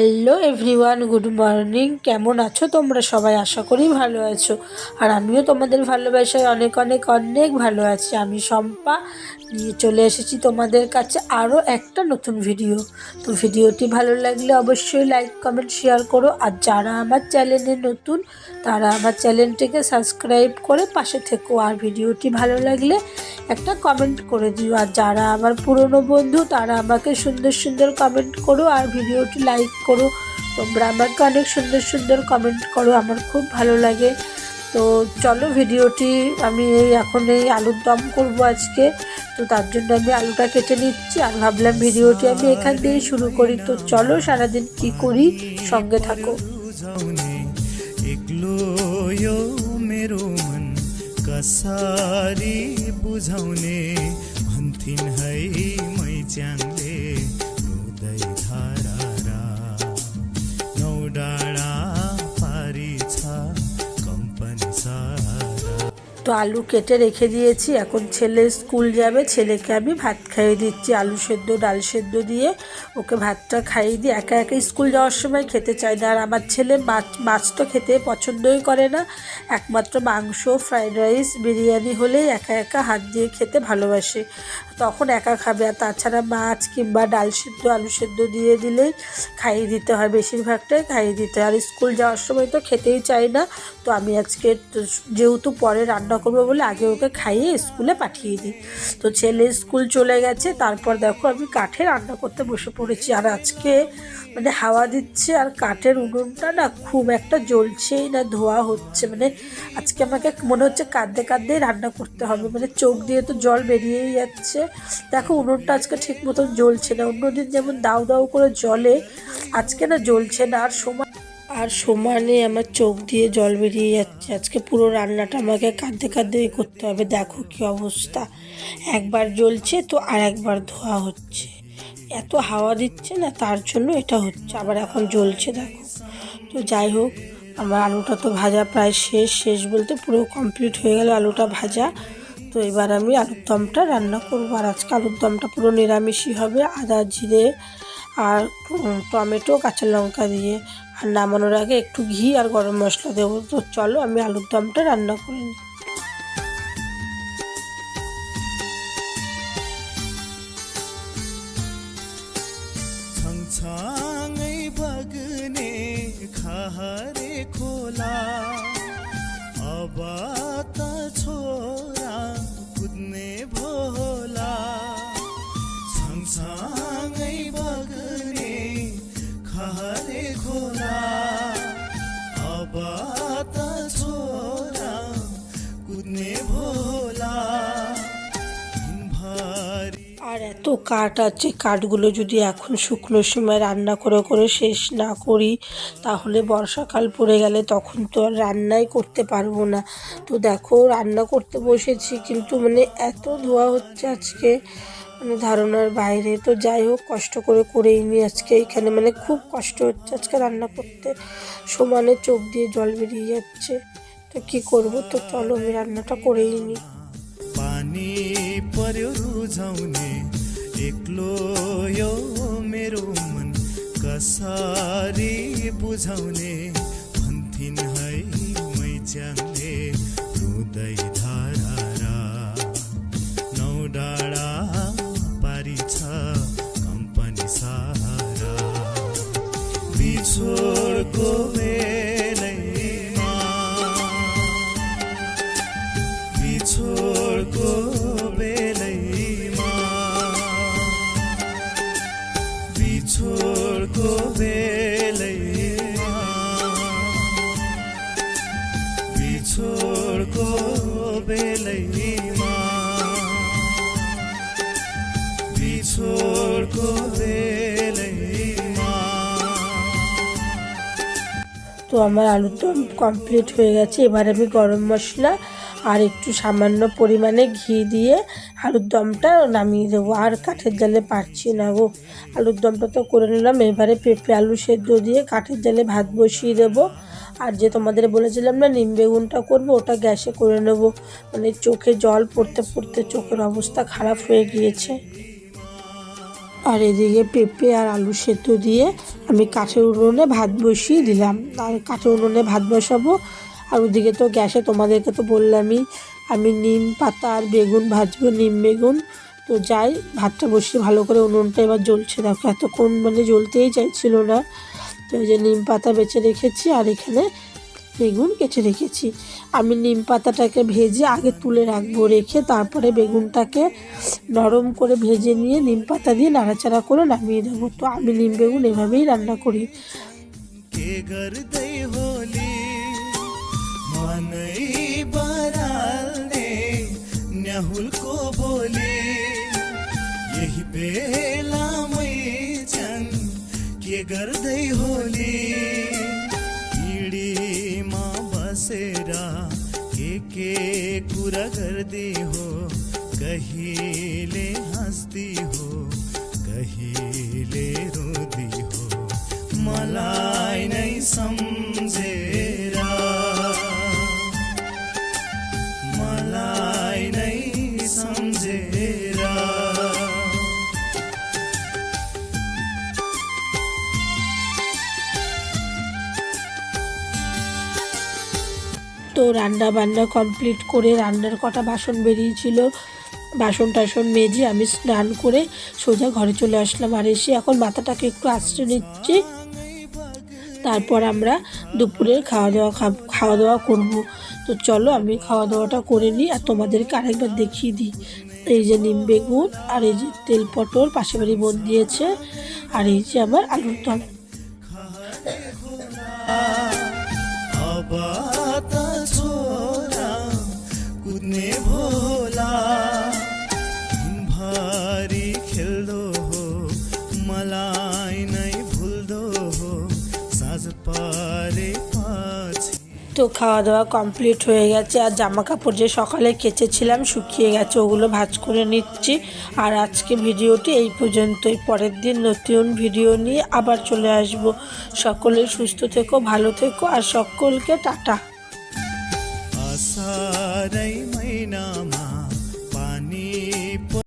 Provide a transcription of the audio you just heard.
Hello everyone good morning কেমন আছো তোমরা সবাই? আশা করি ভালো আছো। আর আমিও তোমাদের ভালোবাসায় অনেক অনেক অনেক ভালো আছি। আমি শম্পা। নিয়ে চলে এসেছি তোমাদের কাছে আরও একটা নতুন ভিডিও তো ভিডিওটি ভালো লাগলে অবশ্যই লাইক কমেন্ট শেয়ার করো। আর যারা আমার চ্যানেলে নতুন, তারা আমার চ্যানেলটিকে সাবস্ক্রাইব করে পাশে থেকো। আর ভিডিওটি ভালো লাগলে একটা কমেন্ট করে দিও। আর যারা আমার পুরনো বন্ধু, তারা আমাকে সুন্দর সুন্দর কমেন্ট করো। আর ভিডিওটি লাইক করো তোমরা আমাকে অনেক সুন্দর সুন্দর কমেন্ট করো আমার খুব ভালো লাগে তো চলো ভিডিওটি আমি এই এখন এই আলুর দম করব আজকে তো তার জন্য আমি আলুটা কেটে নিচ্ছি আর ভাবলাম ভিডিওটি আমি এখান দিয়ে শুরু করি তো চলো সারাদিন কি করি সঙ্গে থাকো बुझाउने एक्लो यो मेरो मन कसरी बुझाउने भन्थिन् है मै च्याङले তো আলু কেটে রেখে দিয়েছি। এখন ছেলে স্কুল যাবে, ছেলেকে আমি ভাত খাইয়ে দিচ্ছি। আলু সেদ্ধ, ডাল সেদ্ধ দিয়ে ওকে ভাতটা খাইয়ে দিই একা একা স্কুল যাওয়ার সময় খেতে চায় না। আর আমার ছেলে মাছ মাছ তো খেতে পছন্দই করে না। একমাত্র মাংস ফ্রায়েড রাইস, বিরিয়ানি হলেই একা একা হাত দিয়ে খেতে ভালোবাসে। তখন একা খাবে। আর তাছাড়া মাছ কিংবা ডাল সেদ্ধ, আলু সেদ্ধ দিয়ে দিলেই খাইয়ে দিতে হয়, বেশিরভাগটাই খাইয়ে দিতে হয়। আর স্কুল যাওয়ার সময় তো খেতেই চাই না। তো আমি আজকে যেহেতু পরে রান্না করব বলে আগে ওকে খাইয়ে স্কুলে পাঠিয়ে দিই। তো ছেলে স্কুল চলে গেছে, তারপর দেখো আমি কাঠে রান্না করতে বসে পড়েছি। আর আজকে মানে হাওয়া দিচ্ছে আর কাঠের উনুনটা না খুব একটা জ্বলছেই না, ধোয়া হচ্ছে। মানে আজকে আমাকে মনে হচ্ছে কাঁদতে কাঁদতেই রান্না করতে হবে। মানে চোখ দিয়ে তো জল বেরিয়েই যাচ্ছে। দেখো, উনুনটা আজকে ঠিক মতন জ্বলছে না। অন্যদিন যেমন দাউ দাউ করে জলে আজকে না জ্বলছে না। আর সময় আর সমানে আমার চোখ দিয়ে জল বেরিয়ে যাচ্ছে। আজকে পুরো রান্নাটা আমাকে কাঁদতে কাঁদতেই করতে হবে। দেখো কি অবস্থা। একবার জ্বলছে তো আর একবার ধোয়া হচ্ছে। এত হাওয়া দিচ্ছে না, তার জন্য এটা হচ্ছে। আবার এখন জ্বলছে, দেখো। তো যাই হোক, আমার আলুটা তো ভাজা প্রায় শেষ। শেষ বলতে পুরো কমপ্লিট হয়ে গেল আলুটা ভাজা। তো এবার আমি আলুর দমটা রান্না করবো আর আজকে আলুর দমটা পুরো নিরামিষই হবে আদা জিরে আর উম, টমেটো কাঁচা লঙ্কা দিয়ে আর নামানোর আগে একটু ঘি আর গরম মশলা দেবো তো চলো আমি আলুর দমটা রান্না করে নিই छङछङै बग्ने खहरे खोला अब আর এত কাঠ আছে, কাঠগুলো যদি এখন শুকনোর সময় রান্না করে করে শেষ না করি, তাহলে বর্ষাকাল পড়ে গেলে তখন তো আর রান্নাই করতে পারব না। তো দেখো, রান্না করতে বসেছি, কিন্তু মানে এত ধোয়া হচ্ছে আজকে মানে ধারণার বাইরে। তো যাই হোক, কষ্ট করে করেই নি আজকে। এখানে মানে খুব কষ্ট হচ্ছে আজকে রান্না করতে। সমানে চোখ দিয়ে জল বেরিয়ে যাচ্ছে। তো কি করব? তো চলো, আমি রান্নাটা করেই নিই पानी पर्यो रुझाउने। एक्लो यो मेरो मन कसरी बुझाउने? भन्थिन् है मै च्याङ्ले रुँदै धारा नौ डाँडा पारी छ कम्पनी सारा। बिछोडको बिछोडको बेलैमा बिछोडको बेलैमा তো আমার আলুর দম কমপ্লিট হয়ে গেছে। এবার আমি গরম মশলা আর একটু সামান্য পরিমাণে ঘি দিয়ে আলুর দমটা নামিয়ে দেবো। আর কাঠের জালে পারছি না গো। আলুর দমটা তো করে নিলাম। এবারে পেঁপে আলু সেদ্ধ দিয়ে কাঠের জালে ভাত বসিয়ে দেবো। আর যে তোমাদের বলেছিলাম না, নিম বেগুনটা করব, ওটা গ্যাসে করে নেব। মানে চোখে জল পড়তে পড়তে চোখের অবস্থা খারাপ হয়ে গিয়েছে। আর এদিকে পেঁপে আর আলু সেদ্ধ দিয়ে আমি কাঠের উনুনে ভাত বসিয়ে দিলাম। আর কাঠের উনুনে ভাত বসাবো। আর ওদিকে তো গ্যাসে তোমাদেরকে তো বললামই, আমি নিম পাতা আর বেগুন ভাজবো, নিম বেগুন। তো যাই, ভাতটা বসিয়ে ভালো করে উনুনটা এবার জ্বলছে। দেখো, এতক্ষণ মানে জ্বলতেই চাইছিল না। তো এই যে নিম পাতা বেছে রেখেছি, আর এখানে বেগুন কেটে রেখেছি আমি নিম পাতাটাকে ভেজে আগে তুলে রাখবো রেখে তারপরে বেগুনটাকে নরম করে ভেজে নিয়ে নিম পাতা দিয়ে नाड़ाचाड़ा করে নামিয়ে দেবো তো আমি নিম বেগুন এভাবেই রান্না করি के गर्दै होली मनै बराल्ने न्याहुलको बोली यही बेलामै छन् के गर्दै होली पिँढीमा बसेर के के कुरा गर्दै हो कहिले हाँस्दी हो कहिले रोदी हो তো রান্না বান্না কমপ্লিট করে রান্নার কটা বাসন বেরিয়েছিল, বাসন টাসন মেজে আমি স্নান করে সোজা ঘরে চলে আসলাম। আর এসে এখন মাথাটাকে একটু আশ্রয় নিচ্ছি। তারপর আমরা দুপুরের খাওয়া দাওয়া খাওয়া দাওয়া করব। তো চলো আমি খাওয়া দাওয়াটা করে নিই আর তোমাদেরকে আরেকবার দেখিয়ে দিই। এই যে নিম বেগুন আর এই যে তেল পটল পাশে বাড়ি বোন দিয়েছে। আর এই যে আমার আলুর দম। তো খাওয়া দাওয়া কমপ্লিট হয়ে গেছে। আর জামা কাপড় যে সকালে কেচেছিলাম শুকিয়ে গেছে, ওগুলো ভাজ করে নিচ্ছি। আর আজকে ভিডিওটি এই পর্যন্তই। পরের দিন নতুন ভিডিও নিয়ে আবার চলে আসব। সকলে সুস্থ থেকো, ভালো থেকো, আর সকলকে টাটা।